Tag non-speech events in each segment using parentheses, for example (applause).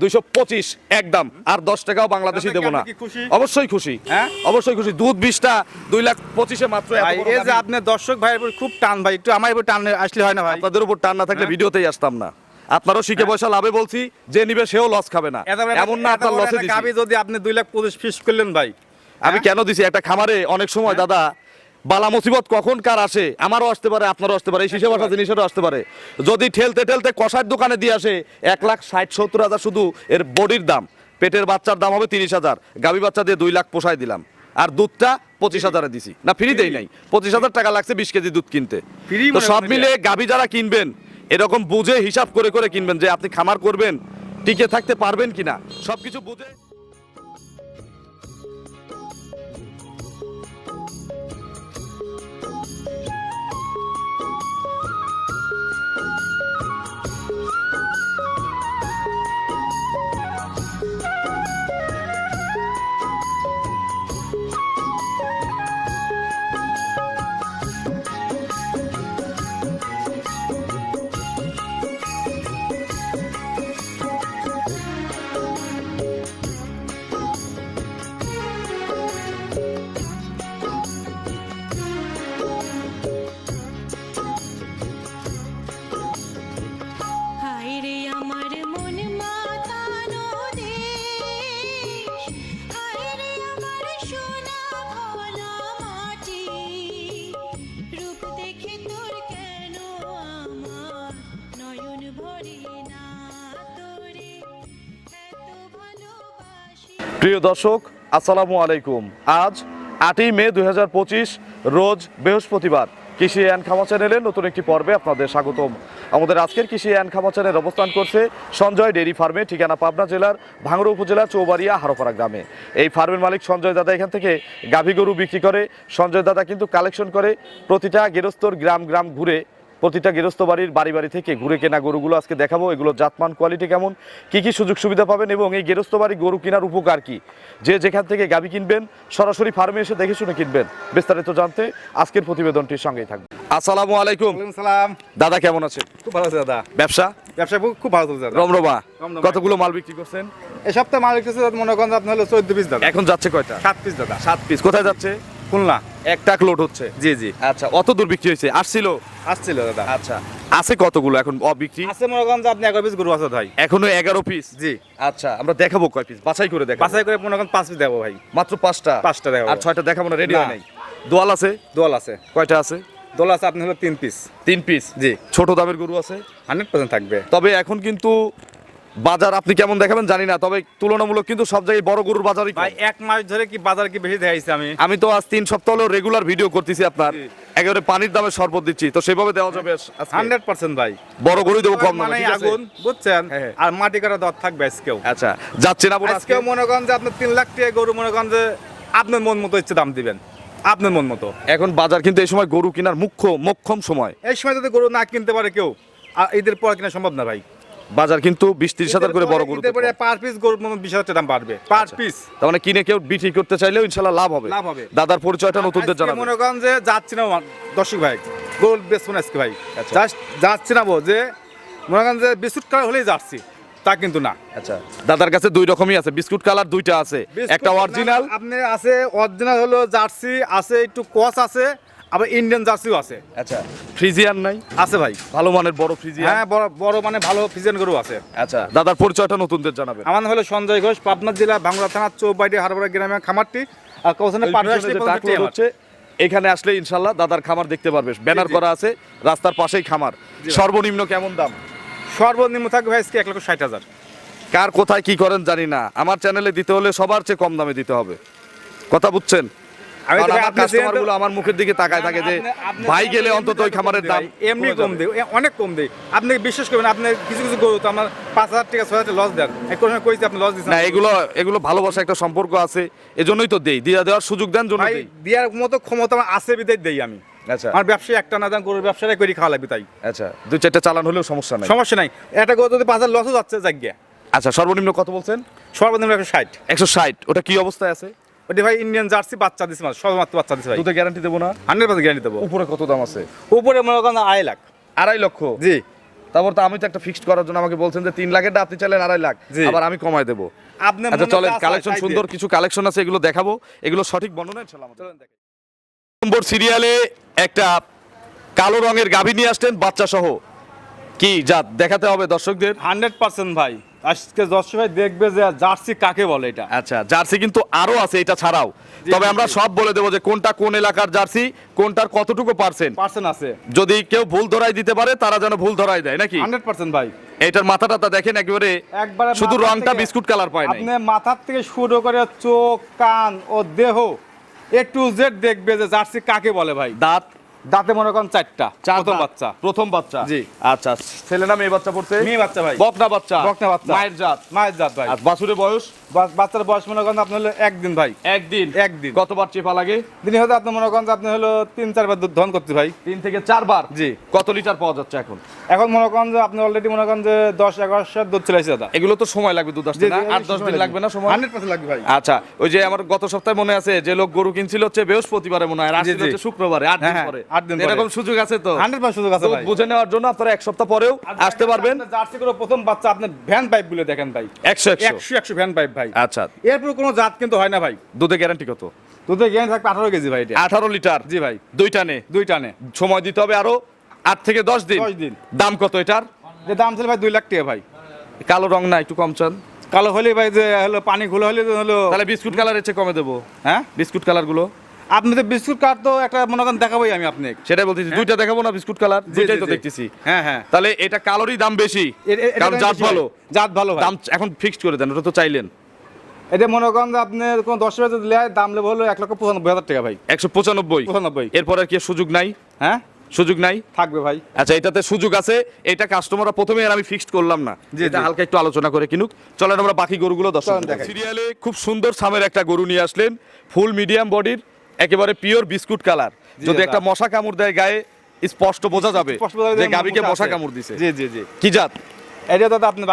দুইশো পঁচিশ একদম আর দশ টাকাও বাংলাদেশি দেবো না? অবশ্যই খুশি হ্যাঁ? অবশ্যই খুশি দুধ বিশটা দুই লাখ পঁচিশে মাত্র এই যে। আপনার দর্শক ভাইয়ের উপর খুব টান ভাই একটু আমার উপর টান আসলে হয় না ভাই আপনাদের উপর টান না থাকলে হ্যাঁ? ভিডিওতেই আসতাম না আপনারও শিখে পয়সা লাভে বলছি যে নিবে সেও লস খাবে না এমন না আপনার লসে দিছি যদি আপনি দুই লাখ পঁচিশ ফিস করলেন ভাই আমি হ্যাঁ? কেন দিছি একটা খামারে অনেক সময় দাদা বালা মুসিবত কখন কার আসে? আমারও আসতে পারে আপনারও আসতে পারে এই শিশে বাসা জিনিসেরও আসতে পারে। যদি ঠেলতে ঠেলতে কষার দোকানে দিয়ে আসে এক লাখ ষাট সত্তর হাজার শুধু এর বডির দাম। পেটের বাচ্চার দাম হবে তিরিশ হাজার। গাভী বাচ্চা দিয়ে দুই লাখ পোষায় দিলাম। আর দুধটা পঁচিশ হাজারে দিছি। না ফ্রি ফ্রিতেই নাই। পঁচিশ হাজার টাকা লাগছে বিশ কেজি দুধ কিনতে। তো সব মিলে গাভী যারা কিনবেন এরকম বুঝে হিসাব করে করে কিনবেন যে আপনি খামার করবেন টিকে থাকতে পারবেন কিনা সবকিছু বুঝে প্রিয় দর্শক, আসসালামু আলাইকুম। আজ আটই মে দু হাজার পঁচিশ, রোজ বৃহস্পতিবার। কৃষি অ্যান্ড খামা চ্যানেলে নতুন একটি পর্বে আপনাদের স্বাগতম। আমাদের আজকের কৃষি অ্যান্ড খামা চ্যানেল অবস্থান করছে সঞ্জয় ডেইরি ফার্মে, ঠিকানা পাবনা জেলার ভাঙড়া উপজেলার চৌবাড়িয়া, হারোপাড়া গ্রামে। এই ফার্মের মালিক সঞ্জয় দাদা এখান থেকে গাভী গরু বিক্রি করে। সঞ্জয় দাদা কিন্তু কালেকশন করে প্রতিটা গেরস্তর গ্রাম গ্রাম ঘুরে প্রতিটা গৃহস্থ বাড়ির বাড়ি বাড়ি থেকে ঘুরে কেনা গরুগুলো আজকে দেখাবো। এগুলো জাতমান কোয়ালিটি কেমন? কি কি সুযোগ সুবিধা পাবেন এবং এই গৃহস্থ বাড়ি গরু কেনার উপকার কি? যে যেখান থেকে গাবি কিনবেন সরাসরি ফার্মে এসে দেখে শুনে কিনবেন। বিস্তারিত জানতে আজকের প্রতিবেদনটির সঙ্গেই থাকবে আসসালামু আলাইকুম। সালাম দাদা কেমন আছেন? খুব ভালো আছে দাদা। ব্যবসা? ব্যবসা খুব- ভালো চলছে দাদা। রমরমা। কতগুলো মাল বিক্রি করছেন? এই সপ্তাহে মালিক কিছু মনে করেন আপনার হলো চোদ্দ পিস দাদা। এখন যাচ্ছে কয়টা? সাত পিস দাদা। সাত পিস। কোথায় যাচ্ছে? খুলনা এক টাক লোড হচ্ছে। জি জি। আচ্ছা অত দূর বিক্রি হয়েছে? আসছিল? আসছিল দাদা। আচ্ছা আছে কতগুলো এখন অবিক্রি আছে মনে করেন যে আপনি এগারো পিস গরু আছে ভাই। এখনও এগারো পিস জি। আচ্ছা আমরা দেখাবো কয় পিস বাছাই করে দেখাবো। বাছাই করে মনে করেন পাঁচ পিস দেবো ভাই। মাত্র পাঁচটা? পাঁচটা দেখাবো। আর ছয়টা দেখাবো না রেডি হয় নাই। দোয়াল আছে? দোল আছে। কয়টা আছে? দোল আছে আপনি হলো তিন পিস তিন পিস জি। ছোট দামের গরু আছে? হান্ড্রেড পার্সেন্ট থাকবে। তবে এখন কিন্তু বাজার আপনি কেমন দেখাবেন? জানি না তবে তুলনামূলক কিন্তু সব জায়গায় বড় গরুর বাজারই ভাই এক মাস ধরে কি বাজার কি বেশি দেখাইছি আমি? আমি তো আজ তিন সপ্তাহ হলো রেগুলার ভিডিও করতেছি আপনার। একেবারে পানির দামে শরবত দিচ্ছি। তো সেভাবে দেওয়া যাবে হান্ড্রেড পার্সেন্ট ভাই। বড় গরুই দেবো কম মানে দামে আগুন বুঝছেন? হ্যাঁ, হ্যাঁ। আর মাটি কাটা দর থাকবে আজকেও। আচ্ছা যাচ্ছে না আজকেও মনে করেন যে আপনার তিন লাখ টাকা গরু মনে করেন যে আপনার মন মতো ইচ্ছে দাম দিবেন। আপনার মন মতো। এখন বাজার কিন্তু এই সময় গরু কেনার মুখ্য মক্ষম সময়। এই সময় যদি গরু না কিনতে পারে কেউ আর ঈদের পর কিনা সম্ভব না ভাই। বাজার কিন্তু বিশ ত্রিশ হাজার করে বড় গরু পরে পার পিস গরু বিশ হাজার দাম বাড়বে। পার পিস তার মানে কিনে কেউ বিক্রি করতে চাইলেও ইনশাল্লাহ লাভ হবে। লাভ হবে। দাদার পরিচয়টা নতুনদের জানাবেন। মনে করেন যে যাচ্ছি না দর্শক ভাই। গরু বেচবো না আজকে ভাই। আচ্ছা। জাস্ট যাচ্ছি না যে মনে করেন যে বিস্কুট কালার হলেই যাচ্ছি। তা কিন্তু না। আচ্ছা। দাদার কাছে দুই রকমই আছে বিস্কুট কালার দুইটা আছে। একটা অরিজিনাল আপনি আছে অরিজিনাল হলো জার্সি আছে একটু কস আছে। আবার ইন্ডিয়ান জার্সিও আছে। আচ্ছা। ফ্রিজিয়ান নাই। আছে ভাই। ভালো মানের বড় ফ্রিজিয়ান হ্যাঁ বড় বড় মানে ভালো ফিজেন গরু আছে। আচ্ছা দাদার পরিচয়টা নতুনদের জানাবেন। আমার হলো সঞ্জয় ঘোষ পাবনা জেলা ভাঙ্গুড়া থানা চৌবাড়ি হারবড়া গ্রামে খামারটি। আর কৌশনে টাকা হচ্ছে এখানে আসলে ইনশাল্লাহ দাদার খামার দেখতে পারবে। ব্যানার করা আছে রাস্তার পাশেই খামার। সর্বনিম্ন কেমন দাম? সর্বনিম্ন থাকবে ভাই আজকে এক লক্ষ ষাট হাজার। কার কোথায় কি করেন জানি না। আমার চ্যানেলে দিতে হলে সবার চেয়ে কম দামে দিতে হবে। কথা বুঝছেন? আমি তো আমার আপনি কাস্টমার যেহেতু- গুলো আমার মুখের দিকে তাকায় থাকে যে ভাই গেলে অন্তত ওই খামারের দাম এমনি কম। দেয় অনেক কম দেয় আপনি বিশ্বাস করবেন আপনি কিছু কিছু গরু তো আমার পাঁচ হাজার টাকা ছয় হাজার লস দেন। এক সময় কইছি আপনি লস দিচ্ছেন না এগুলো এগুলো ভালোবাসা একটা সম্পর্ক আছে এজন্যই তো দেই। দিয়া দেওয়ার সুযোগ দেন জন্য দেই। দেওয়ার মতো ক্ষমতা আমার আছে বিদায় দেই আমি। আচ্ছা। আমার ব্যবসায় একটা না দেন গরুর ব্যবসাটাই করে খাওয়া লাগবে তাই। আচ্ছা দুই চারটা চালান হলেও সমস্যা নাই। সমস্যা নাই। একটা গরু যদি পাঁচ হাজার লসও যাচ্ছে জায়গা আচ্ছা সর্বনিম্ন কত বলছেন? সর্বনিম্ন একশো ষাট। একশো ষাট ওটা কি অবস্থায় আছে? ওটি ভাই ইন্ডিয়ান জার্সি বাচ্চা দিচ্ছে মাত্র সবেমাত্র বাচ্চা দিচ্ছে ভাই। দুধে গ্যারান্টি দেবো না? হান্ড্রেড পার্সেন্ট গ্যারান্টি দেবো। উপরে কত দাম আছে? উপরে মনে করেন আড়াই লাখ। আড়াই লক্ষ? জি। তারপর তো আমি তো একটা ফিক্সড করার জন্য আমাকে বলছেন যে তিন লাখের আপনি চাইলেন আড়াই লাখ। জি। আবার আমি কমায় দেবো। আপনি আচ্ছা মনে চলেন কালেকশন সুন্দর কিছু কালেকশন আছে এগুলো দেখাবো। এগুলো সঠিক বর্ণনা ইনশাল্লাহ চলেন দেখেন। নম্বর সিরিয়ালে একটা কালো রঙের গাভী নিয়ে আসতেন বাচ্চা সহ কি জাত? দেখাতে হবে দর্শকদের। হান্ড্রেড পার্সেন্ট ভাই। আজকে দর্শক ভাই দেখবে যে জার্সি কাকে বলে এটা। আচ্ছা জার্সি কিন্তু আরও আছে এটা ছাড়াও। তবে আমরা সব বলে দেবো যে কোনটা কোন এলাকার জার্সি কোনটার কতটুকু পার্সেন্ট পার্সেন্ট আছে। যদি কেউ ভুল ধরাই দিতে পারে তারা যেন ভুল ধরাই দেয় নাকি? হান্ড্রেড পার্সেন্ট ভাই। এটার মাথাটা দেখেন একেবারে একবারে শুধু রংটা বিস্কুট কালার পায় না আপনি মাথার থেকে শুরু করে চোখ কান ও দেহ এ টু জেড দেখবে যে জার্সি কাকে বলে ভাই। দাঁত দাঁতে মনে করেন চারটা চার প্রথম বাচ্চা। প্রথম বাচ্চা। জি। আচ্ছা ছেলে না মেয়ে বাচ্চা পড়ছে? মেয়ে বাচ্চা ভাই। বকনা বাচ্চা। বকনা বাচ্চা। মায়ের জাত। মায়ের জাত ভাই। আর বাছুরের বয়স? বাচ্চার বয়স মনে করেন আপনি হলো একদিন ভাই। একদিন? একদিন। কতবার চেপা লাগে? দিনে হয়তো আপনি মনে করেন আপনি হলো তিন চারবার দুধ ধন করতে ভাই। তিন থেকে চারবার? জি। কত লিটার পাওয়া যাচ্ছে এখন? এখন মনে করেন যে আপনি অলরেডি মনে করেন যে দশ এগারোশো দুধ চলে আসছে দাদা। এগুলো তো সময় লাগবে দুধ আসতে না? আট দশ দিন লাগবে। না সময়? হান্ড্রেড পার্সেন্ট লাগবে ভাই। আচ্ছা ওই যে আমার গত সপ্তাহে মনে আছে যে লোক গরু কিনছিল হচ্ছে বৃহস্পতিবারে মনে হয় আসছিল হচ্ছে শুক্রবারে আট দিন হ্যাঁ, পরে। আট দিন এরকম সুযোগ আছে তো? হান্ড্রেড পার্সেন্ট সুযোগ আছে ভাই। বুঝে নেওয়ার জন্য আপনারা এক সপ্তাহ পরেও আসতে পারবেন। জার্সি করে প্রথম বাচ্চা আপনি ভ্যান পাইপগুলো দেখেন ভাই। একশো একশো। একশো ভ্যান পাইপ ভাই। আচ্ছা। এরপর কোনো জাত কিন্তু হয় না ভাই। দুধে গ্যারান্টি কত? দুধে জ্ঞান থাকবে আঠারো কেজি ভাই এটা। আঠারো লিটার? জি ভাই। দুই টানে? দুই টানে। সময় দিতে হবে আরও? আট থেকে দশ দিন? দশ দিন। দাম কত এটার? যে দাম ছিল ভাই দুই লাখ টাকা ভাই। কালো রং না একটু কম চান। কালো হলে ভাই যে হলো পানি ঘুলো হলে হলো তাহলে বিস্কুট কালার চেয়ে কমে দেবো। হ্যাঁ? বিস্কুট কালারগুলো। আপনি তো বিস্কুট কার্ড তো একটা মনে করেন দেখাবোই আমি আপনি সেটাই বলতেছি দুইটা দেখাবো না বিস্কুট কালার? দুইটাই তো দেখতেছি। হ্যাঁ হ্যাঁ। তাহলে এটা কালোরই দাম বেশি কারণ জাত ভালো। জাত ভালো দাম এখন ফিক্সড করে দেন ওটা তো চাইলেন। এটা মনে করেন যে আপনি কোন দশ হাজার দিলে দাম লেবে হলো এক লক্ষ পঁচানব্বই হাজার টাকা ভাই। একশো পঁচানব্বই। পঁচানব্বই। এরপর আর কি সুযোগ নাই? হ্যাঁ? সুযোগ নাই? থাকবে ভাই। আচ্ছা এটাতে সুযোগ আছে। এটা কাস্টমাররা প্রথমে আর আমি ফিক্সড করলাম না। যে এটা হালকা একটু আলোচনা করে কিনুক। চলেন আমরা বাকি গরুগুলো দেখাই। সিরিয়ালে খুব সুন্দর সামের একটা গরু নিয়ে আসলেন। ফুল মিডিয়াম বডির একেবারে পিওর বিস্কুট কালার যদি একটা মশা কামড় দেয় গায়ে স্পষ্ট বোঝা যাবে যে গাবিকে মশা মশা কামড় দিছে। জি জি জি। কি জাত? এটা দাদা আপনি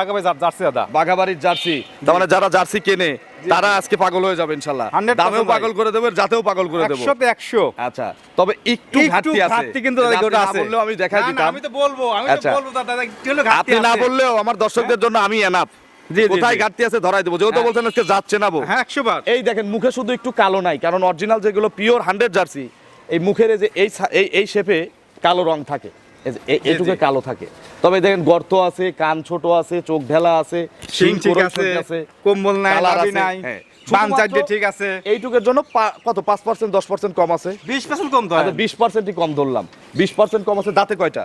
জার্সি দাদা। বাঘাবাড়ির জার্সি। তার মানে যারা জার্সি কেনে তারা আজকে পাগল হয়ে যাবে ইনশাল্লাহ। দামেও পাগল করে দেবে জাতেও পাগল করে দেবো। একশোতে একশো। আচ্ছা তবে একটু ঘাটতি আছে। ঘাটতি কিন্তু। বললেও আমি দেখাই দিতাম। আমি তো বলব আমি আচ্ছা। তো বলব দাদা দাদা, হলো ঘাটতি আপনি না বললেও আমার দর্শকদের জন্য আমি এনাফ। কোথায় ঘাটতি আছে ধরাই দেবো। যেহেতু হ্যাঁ। বলছেন আজকে যাচ্ছে না বো হ্যাঁ একশো বার। এই দেখেন মুখে শুধু একটু কালো নাই কারণ অরিজিনাল যেগুলো পিওর হান্ড্রেড জার্সি এই মুখের যে এই এই শেপে কালো রং থাকে। জি। কালো থাকে। তবে দেখেন গর্ত আছে কান ছোট আছে চোখ ঢেলা আছে শিং ঠিক আছে কম্বল নাই লাভি নাই হ্যাঁ। ঠিক আছে। এইটুকের জন্য কত পাঁচ পার্সেন্ট দশ পার্সেন্ট কম আছে? বিশ পার্সেন্ট কম তো আচ্ছা কম ধরলাম। বিশ পার্সেন্ট কম আছে দাঁতে কয়টা?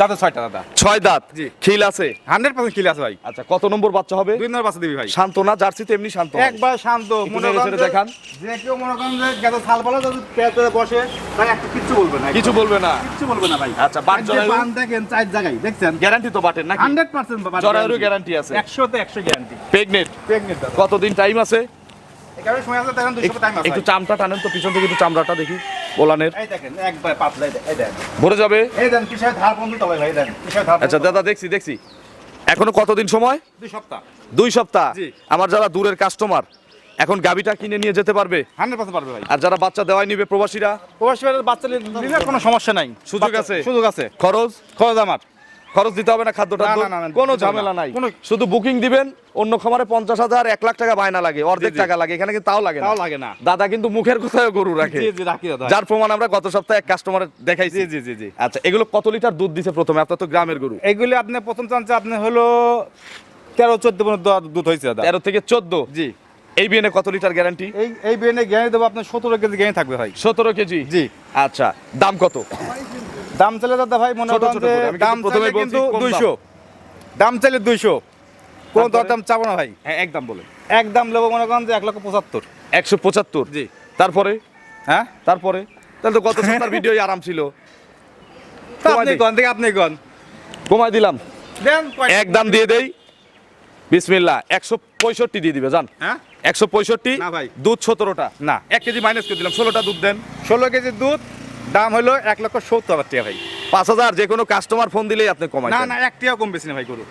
দাদা ছয়টা দাদা। ছয় দাঁত। জি। খিল আছে। হান্ড্রেড পার্সেন্ট কিলে আছে ভাই। আচ্ছা কত নম্বর বাচ্চা হবে? দুই নম্বর বাচ্চা দিবি ভাই। শান্ত না জার্সি তো এমনি শান্ত একবার শান্ত। মনে করেন দেখান। যে কেউ মনে করেন যে গেছে ছাল বলো যদি পেতে বসে তাই একটা কিচ্ছু বলবে না। কিছু বলবে না। কিচ্ছু বলবে না ভাই। আচ্ছা, জরায়ু? বান দেখেন চার জায়গায় দেখছেন? গ্যারান্টি তো নাকি? গ্যারান্টি আছে। একশোতে একশো গ্যারান্টি। প্রেগনেন্ট। প্রেগনেন্ট দাদা। কতদিন টাইম আছে? এখানে সময় আছে তখন দুশো টাইম আছে। একটু চামটা টানেন তো পিছন থেকে একটু চামড়াটা দেখি। দেখেন ভরে যাবে? আচ্ছা দাদা দেখছি দেখছি। এখনও কতদিন সময়? দুই সপ্তাহ। দুই সপ্তাহ? আমার যারা দূরের কাস্টমার এখন গাবিটা কিনে নিয়ে যেতে পারবে? পারবে ভাই। আর যারা বাচ্চা দেওয়াই নিবে প্রবাসীরা? প্রবাসী বাচ্চা নিলে কোনো সমস্যা নাই। সুযোগ আছে? সুযোগ আছে। খরচ? খরচ আমার। খরচ দিতে হবে না খাদ্য না, টাদ্য? না, না, না, কোনো ঝামেলা নাই। শুধু বুকিং দিবেন অন্য খামারে পঞ্চাশ হাজার এক লাখ টাকা বায়না লাগে অর্ধেক। টাকা লাগে এখানে কিন্তু তাও লাগে তাও লাগে না। দাদা কিন্তু মুখের কোথায় গরু রাখে। জি জি রাখি দাদা। যার প্রমাণ আমরা গত সপ্তাহে এক কাস্টমারের দেখাইছি। জি জি জি জি। আচ্ছা এগুলো কত লিটার দুধ দিছে প্রথমে? আপনার তো গ্রামের গরু। এইগুলি আপনি প্রথম চান্সে আপনি হলো তেরো চোদ্দ পর্যন্ত দুধ হয়েছে দাদা। তেরো থেকে চোদ্দ? জি। এই বিএনে কত লিটার গ্যারান্টি এই এই বিয়ে গ্যারান্টি দেবো আপনার সতেরো কেজি গ্যারান্টি থাকবে ভাই। সতেরো কেজি? জি। আচ্ছা দাম কত? দাম চাইলে দাদা ভাই মনে করেন যে দাম বলছি কিন্তু। দুইশো। দাম চাইলে দুইশো। কোন? দরদাম চাবো না ভাই। হ্যাঁ একদম বলে একদম মনে করেন যে এক লক্ষ পঁচাত্তর। একশো পঁচাত্তর। জি। তারপরে? হ্যাঁ? তারপরে? তাহলে তো গত সপ্তাহের (laughs) ভিডিও আরাম ছিল। আপনি। গন থেকে আপনি গন কমাই দিলাম। এক দাম দিয়ে দেই। বিসমিল্লাহ একশো পঁয়ষট্টি দিয়ে দিবে জান। হ্যাঁ? একশো পঁয়ষট্টি না ভাই। দুধ সতেরোটা। না। এক কেজি মাইনাস করে দিলাম ষোলোটা দুধ দেন। ষোলো কেজি দুধ দাম হলো এক লক্ষ সত্তর হাজার টাকা ভাই। পাঁচ হাজার যে কোনো কাস্টমার ফোন দিলেই আপনি কমাই না না এক টাকা কম বেশি না ভাই গরু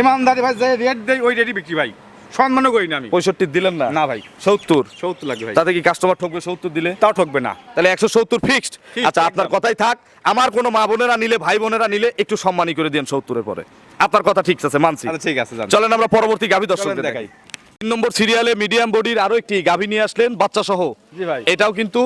ইমানদারি ভাই যে রেট দেয় ওই রেটই বিক্রি ভাই। সম্মানও করি না আমি। পঁয়ষট্টি দিলেন না? না ভাই। সত্তর? সত্তর লাগবে ভাই। তাতে কি কাস্টমার ঠকবে সত্তর দিলে? তাও ঠকবে না। তাহলে একশো সত্তর ফিক্সড আচ্ছা আপনার কথাই থাক। আমার কোনো মা বোনেরা নিলে ভাই বোনেরা নিলে একটু সম্মানী করে দিন সত্তরের পরে। আপনার কথা ঠিক আছে মানছি। আচ্ছা ঠিক আছে চলেন আমরা পরবর্তী গাভী দর্শক দেখাই। তিন নম্বর সিরিয়ালে মিডিয়াম বডির আরও একটি গাভী নিয়ে আসলেন বাচ্চা সহ ভাই। এটাও কিন্তু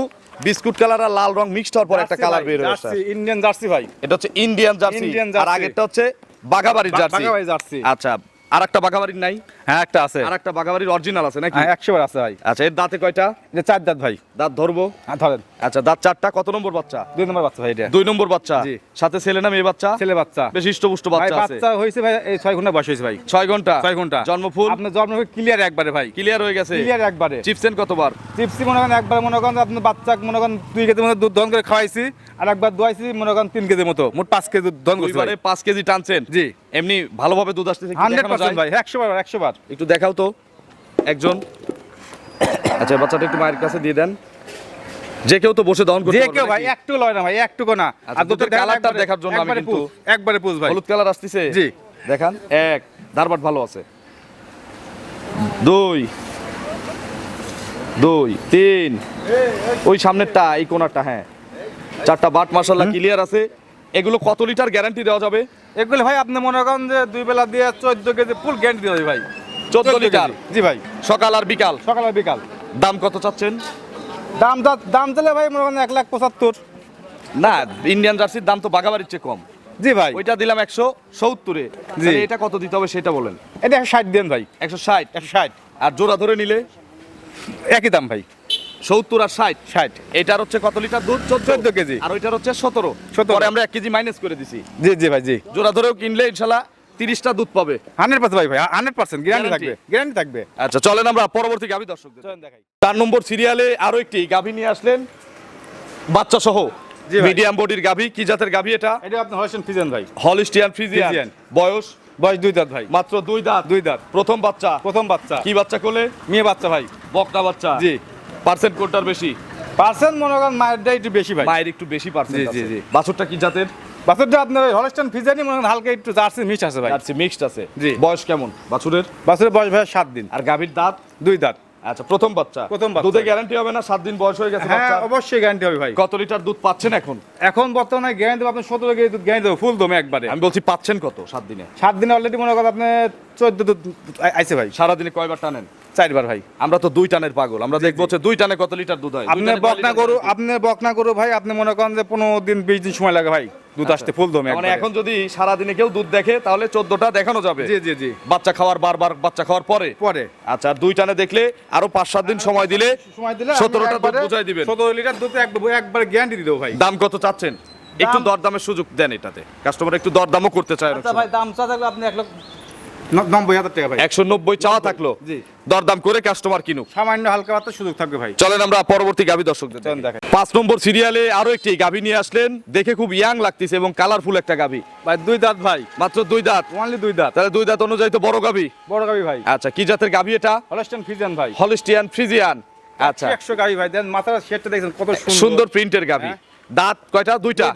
বিস্কুট কালার আর লাল রং মিক্সড হওয়ার পর একটা কালার বের হয়েছে। ইন্ডিয়ান জার্সি ভাই। এটা হচ্ছে ইন্ডিয়ান জার্সি। আর। আগেরটা হচ্ছে বাঘাবাড়ির জার্সি। বাঘাবাড়ি জার্সি। আচ্ছা আর একটা বাগাবাড়ির নাই? হ্যাঁ একটা আছে। আর একটা বাগাবাড়ির অরিজিনাল আছে নাকি? হ্যাঁ একশো বার আছে ভাই। আচ্ছা এর দাঁতে কয়টা? যে চার দাঁত ভাই। দাঁত ধরবো? হ্যাঁ ধরেন। আচ্ছা দাঁত চারটা কত নম্বর বাচ্চা? দুই নম্বর বাচ্চা ভাই এটা। দুই নম্বর বাচ্চা? সাথে ছেলে না মেয়ে বাচ্চা? ছেলে বাচ্চা। বেশ হৃষ্টপুষ্ট বাচ্চা আছে। বাচ্চা হয়েছে ভাই এই ছয় ঘণ্টা বয়স হয়েছে ভাই। ছয় ঘণ্টা? ছয় ঘণ্টা। জন্মফুল? আপনার জন্ম ক্লিয়ার একবারে ভাই। ক্লিয়ার হয়ে গেছে। ক্লিয়ার একবারে। চিপসেন কতবার? চিপসি মনে করেন একবার মনে করেন আপনার বাচ্চা মনে করেন দুই কেজি মতো দুধ দহন করে খাওয়াইছি। আর একবার দোয়াইছি মনে করেন তিন কেজির মতো। মোট পাঁচ কেজি করছি পাঁচ কেজি টানছেন। জি। এমনি ভালোভাবে দুধ আসতেছে হান্ড্রেড পার্সেন্ট ভাই একশো বার একশো বার। একটু দেখাও তো একজন। আচ্ছা বাচ্চাটা একটু মায়ের কাছে দিয়ে দেন। যে কেউ তো বসে দহন করতে যে কেউ ভাই একটু লয় না ভাই একটুকু না। আচ্ছা, দুধের কালারটা দেখার জন্য আমি একবারে কিন্তু- পুষ, একবারে পুষ ভাই। হলুদ কালার আসতেছে। জি। দেখান। এক ধারবাট ভালো আছে। দুই দুই তিন। ওই সামনেরটা এই কোনারটা হ্যাঁ। চারটা বাট মার্শাল্লাহ ক্লিয়ার আছে। এগুলো কত লিটার গ্যারান্টি দেওয়া যাবে? এগুলো ভাই আপনি মনে করেন যে দুই বেলা দিয়ে চোদ্দ কেজি ফুল গ্যারান্টি দেওয়া ভাই। 14 লিটার। জি ভাই। সকাল আর বিকাল? সকাল আর বিকাল। দাম কত চাচ্ছেন? দাম দাম চলে ভাই মনে করেন এক লাখ পঁচাত্তর। না ইন্ডিয়ান জার্সির দাম তো বাগাবাড়ির চেয়ে কম। জি ভাই। ওইটা দিলাম একশো সত্তরে। জি। এটা কত দিতে হবে সেটা বলেন। এটা ষাট দেন ভাই। একশো ষাট? একশো ষাট। আর জোড়া ধরে নিলে? একই দাম ভাই। সত্তর আর ষাট। ষাট। এটার হচ্ছে কত লিটার দুধ? চোদ্দ। 14 কেজি। আর ওইটার হচ্ছে সতেরো। 17 পরে আমরা এক কেজি মাইনাস করে দিছি। জি জি ভাই জি। জোড়া ধরেও কিনলে ইনশাল্লাহ তিরিশটা দুধ পাবে। হান্ড্রেড পার্সেন্ট ভাই ভাই হান্ড্রেড পার্সেন্ট। গ্যারান্টি থাকবে গ্যারান্টি থাকবে। আচ্ছা চলেন আমরা পরবর্তী গাভী দর্শক চলেন দেখাই। চার নম্বর সিরিয়ালে আরও একটি গাভী নিয়ে আসলেন বাচ্চা সহ মিডিয়াম বডির গাভী। কি জাতের গাভী এটা? এটা আপনি হলস্টেন ফিজেন ভাই। Holstein Friesian. বয়স? বয়স দুই দাঁত ভাই। মাত্র দুই দাঁত। দুই দাঁত। প্রথম বাচ্চা। প্রথম বাচ্চা। কি বাচ্চা কোলে? মেয়ে বাচ্চা ভাই। বকনা বাচ্চা। জি। পার্সেন্ট কোনটার বেশি? পার্সেন্ট মনে করেন মায়েরটা একটু বেশি ভাই। মায়ের একটু বেশি পার্সেন্ট জি, জি, জি। বাছুরটা কি জাতের? বাছুরটা আপনার ওই হলস্টেন ফিজেনই মনে করেন হালকা একটু জার্সি মিক্স আছে ভাই। আচ্ছা মিক্সড আছে। জি। বয়স কেমন বাছুরের? বাছুরের বয়স ভাই সাত দিন। আর গাভীর দাঁত? দুই দাঁত। আচ্ছা প্রথম বাচ্চা। প্রথম বাচ্চা। দুধে গ্যারান্টি হবে না? সাত দিন বয়স হয়ে গেছে হ্যাঁ বাচ্চা অবশ্যই গ্যারান্টি হবে ভাই। কত লিটার দুধ পাচ্ছেন এখন? এখন বর্তমানে গ্যারান্টি আপনি সতেরো কেজি দুধ গ্যারান্টি দেবো ফুল দমে একবারে। আমি বলছি পাচ্ছেন কত সাত দিনে? সাত দিনে অলরেডি মনে করেন আপনি চোদ্দ দুধ আই- আইছে ভাই। সারাদিনে কয়বার টানেন? চারবার ভাই। আমরা তো দুই টানের পাগল। আমরা দেখব হচ্ছে দুই টানে কত লিটার দুধ হয়। আপনি বকনা গরু আপনি বকনা গরু ভাই আপনি মনে করেন যে পনেরো দিন বিশ দিন সময় লাগে ভাই দুধ আসতে ফুল দমে মানে এখন যদি সারাদিনে কেউ দুধ দেখে তাহলে চোদ্দটা দেখানো যাবে। জি জি জি। বাচ্চা খাওয়ার বারবার বাচ্চা খাওয়ার পরে। পরে। আচ্ছা দুই টানে দেখলে আরও পাঁচ সাত দিন সময় দিলে সময় দিলে সতেরোটা দুধ বুঝাই দিবেন। সতেরো লিটার দুধ একবার একবার গ্যারান্টি দিয়ে দেবো ভাই। দাম কত চাচ্ছেন? একটু দরদামের সুযোগ দেন এটাতে। কাস্টমার একটু দরদামও করতে চায় আচ্ছা ভাই দাম চা থাকলে আপনি এক লক্ষ ন- নব্বই হাজার টাকা ভাই। একশো নব্বই চাওয়া থাকল। জি। দরদাম করে কাস্টমার কিনুক। সামান্য হালকা পাত্র সুযোগ থাকবে ভাই। চলেন আমরা পরবর্তী গাভী দর্শকদের। দেখাই। পাঁচ নম্বর সিরিয়ালে আরও একটি গাভী নিয়ে আসলেন। দেখে খুব ইয়াং লাগতেছে এবং কালারফুল একটা গাভী। ভাই দুই দাঁত ভাই। মাত্র দুই দাঁত। ওনলি দুই দাঁত। তাহলে দুই দাঁত অনুযায়ী তো বড় গাভী। বড় গাবি ভাই। আচ্ছা কি জাতের গাভী এটা? হলস্টেন ফিজেন ভাই। হলিস্টিয়ান ফ্রিজিয়ান আচ্ছা। একশো গাবি ভাই। দেন মাথার শেডটা দেখছেন কত সুন্দর। সুন্দর প্রিন্টের গাভী। হ্যাঁ। দাঁত কয়টা? দুইটা।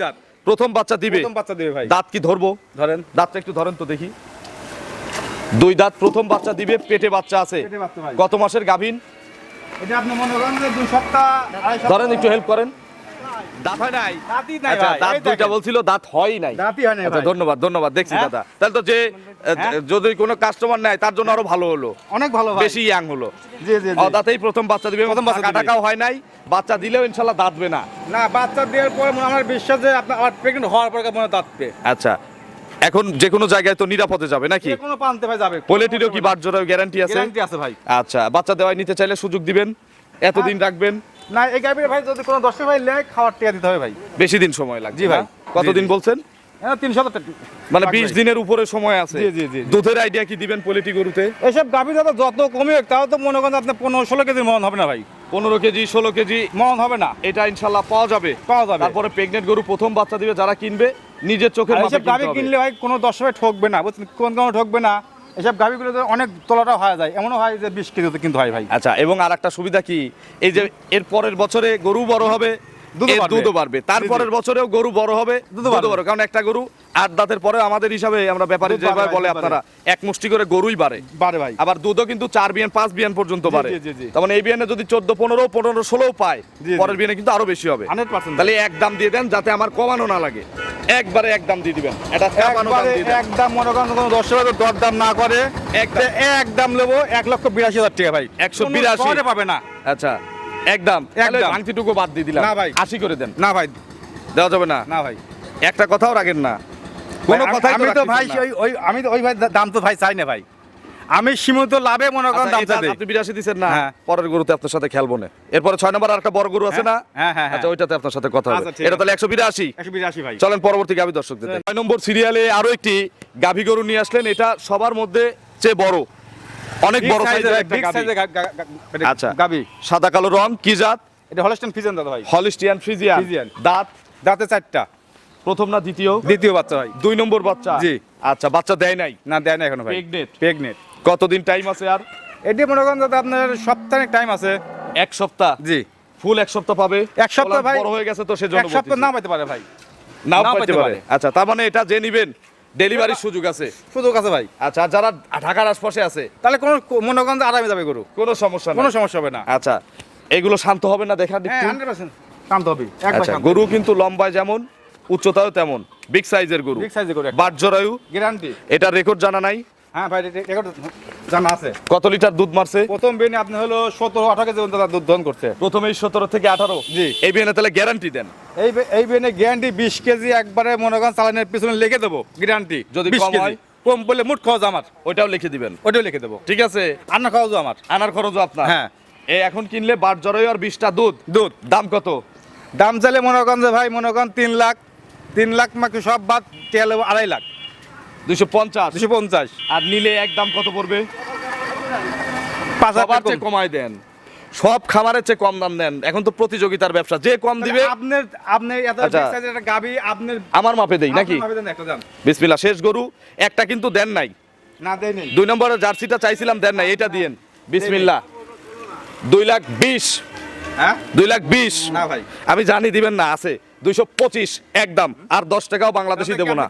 প্রথম বাচ্চা দিবে। প্রথম বাচ্চা দেবে ভাই। দাঁত কি ধরবো? ধরেন। দাঁতটা একটু ধরেন তো দেখি। দুই দাঁত প্রথম বাচ্চা দিবে পেটে বাচ্চা আছে। কত মাসের গাভীন? ধরেন একটু হেল্প করেন। ধন্যবাদ ধন্যবাদ দেখছি? দাদা। তাহলে তো যে? যদি কোনো কাস্টমার নেয় তার জন্য আরও ভালো হলো। অনেক ভালো বেশি ইয়াং হলো। দাঁতেই প্রথম বাচ্চা দিবে প্রথম বাচ্চা হয় নাই বাচ্চা দিলেও ইনশাল্লাহ দাঁতবে না। না বাচ্চা দেওয়ার পর আমার বিশ্বাস যে আপনার প্রেগনেন্ট হওয়ার পরে মনে দাঁতবে। আচ্ছা এখন যে কোনো জায়গায় তো নিরাপদে যাবে নাকি? কোনো পান্তে ভাই যাবে। পোলেটিরও কি বাট জোড়ার গ্যারান্টি আছে? গ্যারান্টি আছে ভাই। আচ্ছা বাচ্চা দেওয়ায় নিতে চাইলে সুযোগ দিবেন? এতদিন রাখবেন? না এই গাবির ভাই যদি কোনো দর্শক ভাই লেয় খাওয়ার টিয়া দিতে হবে ভাই। বেশি দিন সময় লাগবে জি ভাই। কতদিন। বলছেন? হ্যাঁ মানে বিশ দিনের উপরে সময় আছে। দুধের আইডিয়া কি দিবেন পোলিটি গরুতে এসব গাভি দাদা যত কমে হোক তাও তো মনে করেন আপনার পনেরো ষোলো কেজি মন হবে না ভাই। পনেরো কেজি ষোলো কেজি মন হবে না। এটা ইনশাল্লাহ পাওয়া যাবে। পাওয়া যাবে। তারপরে প্রেগনেন্ট গরু প্রথম বাচ্চা দিবে যারা কিনবে নিজের চোখে এসব গাভি কিনলে ভাই কোনো দশমে ঠকবে না বুঝছেন? কোন কোনো ঠকবে না। এসব গাভিগুলো অনেক তলাটা হয়ে যায়। এমনও হয় যে বিশ কেজিতে কিন্তু হয় ভাই। আচ্ছা এবং আর একটা সুবিধা কি? এই যে এর পরের বছরে গরু বড় হবে দুধও বাড়বে। তারপরের বছরেও গরু বড় হবে দুধও। বাড়বে। কারণ একটা গরু আট দাঁতের পরে আমাদের হিসাবে আমরা ব্যাপারী যেভাবে ভাই, বলে আপনারা এক মুষ্টি করে গরুই বাড়ে। বাড়ে ভাই। আবার দুধও কিন্তু চার বিয়ান পাঁচ বিয়ান পর্যন্ত বাড়ে। জি। তেমন এই বিয়ানে যদি চোদ্দ পনেরো পনেরো ষোলো পায়। পরের বিয়ানে কিন্তু আরও বেশি হবে। তাহলে এক দাম দিয়ে দেন যাতে আমার কমানো না লাগে। একবারে এক দাম দিয়ে দিবেন। এটা চাপানো দাম মনে করেন কোনো দর্শক হাজার দর দাম না করে এক দাম। নেব এক লক্ষ বিরাশি হাজার টাকা ভাই। একশো বিরাশি। পাবে না। আচ্ছা। একদম একদম। ভাঙতিটুকু বাদ দিয়ে দিলাম। না ভাই। আশি করে দেন। না ভাই দেওয়া যাবে না। না ভাই। একটা কথাও রাখেন না। কোনো ভাই, কথাই আমি তো ভাই ওই আমি তো ওই ভাই দাম তো ভাই চাই না ভাই। আমি সীমিত লাভে মনে করেন আচ্ছা, দাম চাই আপনি বিরাশি দিচ্ছেন না হ্যাঁ। পরের গরুতে আপনার সাথে খেলব না এরপরে ছয় নম্বর আর একটা বড় গরু আছে না? হ্যাঁ, হ্যাঁ, হ্যাঁ। আচ্ছা ওইটাতে আপনার সাথে কথা হবে। আচ্ছা, এটা তাহলে একশো বিরাশি। ভাই। চলেন পরবর্তী গাভী দর্শকদের। ছয় নম্বর সিরিয়ালে আরও একটি গাভী গরু নিয়ে আসলেন। এটা সবার মধ্যে চেয়ে বড়। অনেক বড় সাইজের একটা গাভী আচ্ছা। গাবি। সাদা কালো রং কি জাত? এটা হলস্টেন ফিজেন দাদা ভাই। Holstein Friesian Friesian. দাঁত? দাঁতে চারটা। প্রথম না দ্বিতীয়? দ্বিতীয় বাচ্চা ভাই। দুই নম্বর বাচ্চা? জি। আচ্ছা বাচ্চা দেয় নাই? না দেয় না এখনও ভাই। Pregnant? প্রেগনেন্ট কতদিন টাইম আছে আর? এটি মনে করেন দাদা আপনার সপ্তাহে টাইম আছে। এক সপ্তাহ? জি। ফুল এক সপ্তাহ পাবে? এক সপ্তাহ ভাই। বড় হয়ে গেছে তো সেজন্য এক সপ্তাহ না পাইতে পারে ভাই। নাও পাইতে পারে। আচ্ছা তার মানে এটা যে নিবেন ডেলিভারির সুযোগ আছে। সুযোগ আছে ভাই। আচ্ছা যারা ঢাকার আশপাশে আছে? তাহলে কোনো মনে করেন আরামে যাবে গরু। কোনো সমস্যা কোনো সমস্যা হবে না। আচ্ছা এগুলো শান্ত হবে না দেখা হান্ড্রেড শান্ত হবে। আচ্ছা গরু কিন্তু লম্বায় যেমন উচ্চতাও তেমন। বিগ সাইজের গরু। বিগ সাইজের গরু বাট জরায়ু গ্যারান্টি এটা রেকর্ড জানা নাই। হ্যাঁ ভাই রেকর্ড জানা আছে। কত লিটার দুধ মারছে? প্রথম বেনে আপনি হলো সতেরো আঠারো কেজি পর্যন্ত দুধ দহন করছে। প্রথমেই সতেরো থেকে আঠারো? জি। এই বিয়ে তাহলে গ্যারান্টি দেন। এই এই বেনে গ্যারান্টি বিশ কেজি একবারে মনে করেন চালানের পিছনে লিখে দেবো গ্যারান্টি যদি 20 কম কেজি। কম বললে মুঠ খাওয়া আমার। ওইটাও লিখে দিবেন। ওটাও লিখে দেবো। ঠিক আছে? না খাওয়া আমার। আনার খরচও আপনার। হ্যাঁ। এই এখন কিনলে বাট জরায়ু আর বিশটা দুধ। দুধ। দাম কত? দাম চাইলে মনে করেন যে ভাই মনে করেন তিন লাখ তিন লাখ মাকে সব বাদ তেল আড়াই লাখ। দুইশো পঞ্চাশ। দুশো পঞ্চাশ। আর নিলে এক দাম কত পড়বে? পাঁচ হাজার কমায় দেন। সব খামারের চেয়ে কম দাম দেন এখন তো প্রতিযোগিতার ব্যবসা। যে কম দিবে আপনার আপনার এত আচ্ছা। একটা গাবি আপনার আমার মাপে দেই নাকি? বিসমিল্লাহ শেষ গরু। একটা কিন্তু দেন নাই। না দেয় নেই। দুই নম্বরের জার্সিটা চাইছিলাম দেন নাই। এটা দিয়েন। বিসমিল্লাহ। দুই লাখ বিশ। হ্যাঁ? দুই লাখ বিশ। না ভাই। আমি জানি দিবেন না আছে। দুইশো পঁচিশ একদম আর দশ টাকাও বাংলাদেশি দেবো না।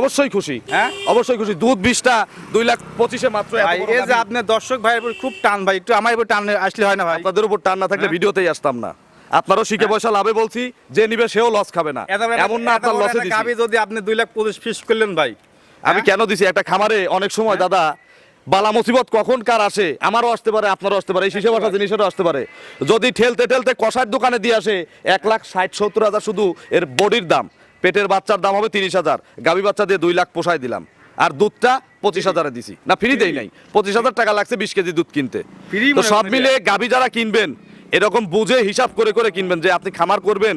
অবশ্যই খুশি হ্যাঁ? অবশ্যই খুশি। দুধ বিশটা দুই লাখ পঁচিশে মাত্র এই যে। আপনার দর্শক উপর খুব টান ভাই একটু আমার উপর টান আসলে হয় না ভাই। আপনাদের উপর টান না থাকলে হ্যাঁ? ভিডিওতেই আসতাম না। আপনারও শিখে পয়সা লাভে বলছি যে নিবে সেও লস খাবে না। এমন না আপনার লসে গাবি যদি আপনি দুই লাখ পঁচিশ ফিস করলেন ভাই আমি হ্যাঁ? কেন দিছি? একটা খামারে অনেক সময় দাদা বালা মুসিবত কখন কার আসে? আমারও আসতে পারে আপনারও আসতে পারে এই শিশে বাসা জিনিসেরও আসতে পারে। যদি ঠেলতে ঠেলতে কষার দোকানে দিয়ে আসে এক লাখ ষাট সত্তর হাজার শুধু এর বডির দাম। পেটের বাচ্চার দাম হবে তিরিশ হাজার। গাভী বাচ্চা দিয়ে দুই লাখ পোষায় দিলাম। আর দুধটা পঁচিশ হাজারে দিছি। না ফ্রিতেই নাই। পঁচিশ হাজার টাকা লাগছে বিশ কেজি দুধ কিনতে। তো সব মিলে গাভী যারা কিনবেন এরকম বুঝে হিসাব করে করে কিনবেন যে আপনি খামার করবেন।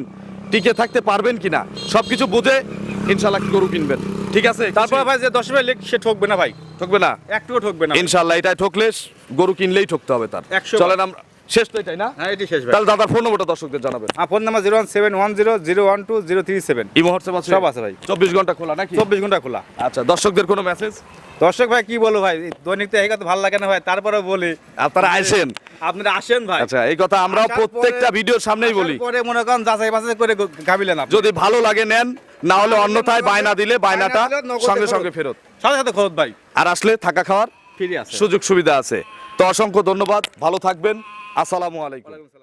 টিকে থাকতে পারবেন কিনা সবকিছু বুঝে ইনশাল্লাহ গরু কিনবেন। ঠিক আছে? তারপর ভাই যে দশ ভাই লেখ সে ঠকবে না ভাই। ঠকবে না? একটুও ঠকবে না। ইনশাল্লাহ এটাই ঠকলে গরু কিনলেই ঠকতে হবে তার। চলেন আমরা শেষ তো এটাই না? হ্যাঁ এটি শেষ তাহলে দাদার ফোন নম্বরটা দর্শকদের জানাবেন। আমার phone number zero one seven one zero zero one two zero three seven. এই মুহূর্তে আছে? সব আছে ভাই। চব্বিশ ঘণ্টা খোলা নাকি? চব্বিশ ঘণ্টা খোলা। আচ্ছা দর্শকদের কোনো মেসেজ দর্শক ভাই কি বলো ভাই? দৈনিক তো এই কথা ভালো লাগে না ভাই তারপরে বলি। আপনারা আইসেন আপনারা আসেন ভাই। আচ্ছা এই কথা আমরাও প্রত্যেকটা পরে- ভিডিওর সামনেই বলি। পরে মনে করেন যাচাই বাছাই করে গাবিলেন আপনি। যদি ভালো লাগে নেন না হলে অন্যথায় বায়না দিলে বায়নাটা সঙ্গে সঙ্গে ফেরত। সাথে সাথে খরচ ভাই। আর আসলে থাকা খাওয়ার ফ্রি আছে। সুযোগ সুবিধা আছে। তো অসংখ্য ধন্যবাদ ভালো থাকবেন। আসসালামু আলাইকুম ওয়ালাইকুম আসসালাম।